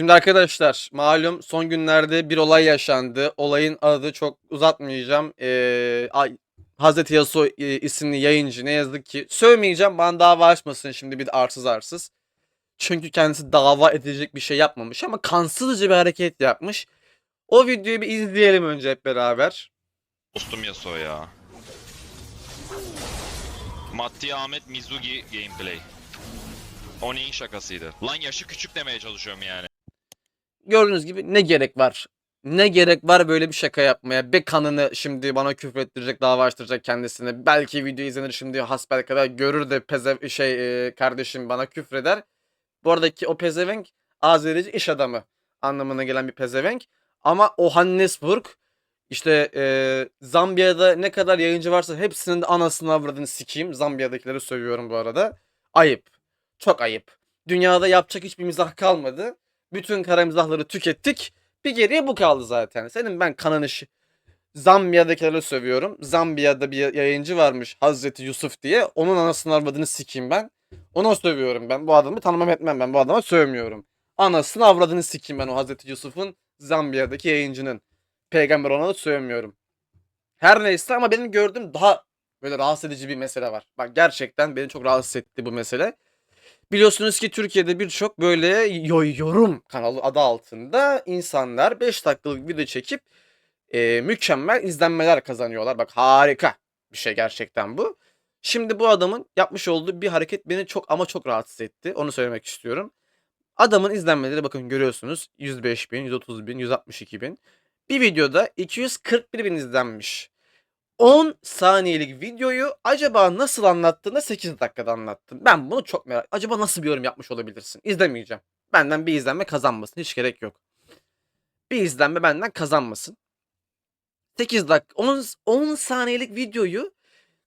Şimdi arkadaşlar malum son günlerde bir olay yaşandı. Olayın adı çok uzatmayacağım. Ee, ay- Hazreti Yasuo e, isimli yayıncı ne yazık ki sövmeyeceğim bana dava açmasın şimdi bir arsız arsız. Çünkü kendisi dava edecek bir şey yapmamış ama kansızca bir hareket yapmış. O videoyu bir izleyelim önce hep beraber. Dostum Yasuo ya. Matti Ahmet Mizugi gameplay. O neyin şakasıydı? Lan yaşı küçük demeye çalışıyorum yani. Gördüğünüz gibi ne gerek var? Ne gerek var böyle bir şaka yapmaya? Be kanını şimdi bana küfrettirecek, dava açtıracak kendisine. Belki video izlenir şimdi hasbel kadar görür de peze şey e, kardeşim bana küfreder. Bu aradaki o pezevenk Azerici iş adamı anlamına gelen bir pezevenk. Ama Johannesburg işte e, Zambiya'da ne kadar yayıncı varsa hepsinin de anasını avradını sikeyim. Zambiya'dakileri sövüyorum bu arada. Ayıp. Çok ayıp. Dünyada yapacak hiçbir mizah kalmadı. Bütün kara mizahları tükettik. Bir geriye bu kaldı zaten. Senin ben kanını şi- Zambiya'dakileri sövüyorum. Zambiya'da bir yayıncı varmış Hazreti Yusuf diye. Onun anasını avradını sikeyim ben. Ona sövüyorum ben. Bu adamı tanımam etmem ben. Bu adama sövmüyorum. Anasını avradını sikeyim ben o Hazreti Yusuf'un Zambiya'daki yayıncının. Peygamber ona da sövmüyorum. Her neyse ama benim gördüğüm daha böyle rahatsız edici bir mesele var. Bak gerçekten beni çok rahatsız etti bu mesele. Biliyorsunuz ki Türkiye'de birçok böyle yo- yorum kanalı adı altında insanlar 5 dakikalık video çekip e, mükemmel izlenmeler kazanıyorlar. Bak harika bir şey gerçekten bu. Şimdi bu adamın yapmış olduğu bir hareket beni çok ama çok rahatsız etti. Onu söylemek istiyorum. Adamın izlenmeleri bakın görüyorsunuz 105 bin, 130 bin, 162 bin. Bir videoda 241 bin izlenmiş. 10 saniyelik videoyu acaba nasıl anlattığında 8 dakikada anlattın. Ben bunu çok merak Acaba nasıl bir yorum yapmış olabilirsin? İzlemeyeceğim. Benden bir izlenme kazanmasın. Hiç gerek yok. Bir izlenme benden kazanmasın. 8 dakika 10, 10 saniyelik videoyu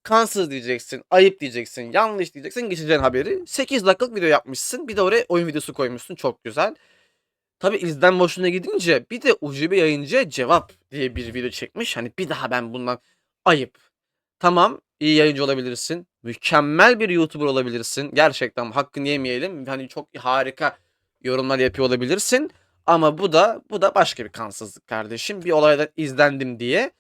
kansız diyeceksin, ayıp diyeceksin, yanlış diyeceksin, geçeceksin haberi. 8 dakikalık video yapmışsın. Bir de oraya oyun videosu koymuşsun. Çok güzel. Tabi izlenme hoşuna gidince bir de ucube yayıncıya cevap diye bir video çekmiş. Hani bir daha ben bundan ayıp. Tamam iyi yayıncı olabilirsin. Mükemmel bir YouTuber olabilirsin. Gerçekten hakkını yemeyelim. Hani çok harika yorumlar yapıyor olabilirsin. Ama bu da bu da başka bir kansızlık kardeşim. Bir olaydan izlendim diye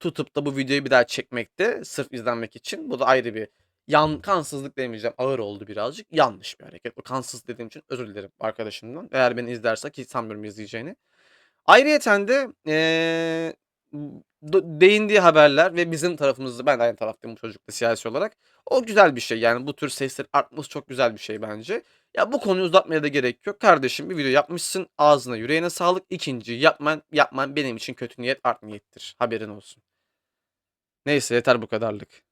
tutup da bu videoyu bir daha çekmekte sırf izlenmek için. Bu da ayrı bir yan kansızlık demeyeceğim. Ağır oldu birazcık. Yanlış bir hareket. Bu kansız dediğim için özür dilerim arkadaşımdan. Eğer beni izlerse ki sanmıyorum izleyeceğini. Ayrıyeten de do- değindiği haberler ve bizim tarafımızda ben de aynı taraftayım bu çocukla siyasi olarak. O güzel bir şey yani bu tür sesler artması çok güzel bir şey bence. Ya bu konuyu uzatmaya da gerek yok. Kardeşim bir video yapmışsın ağzına yüreğine sağlık. İkinci yapman yapman benim için kötü niyet art niyettir. Haberin olsun. Neyse yeter bu kadarlık.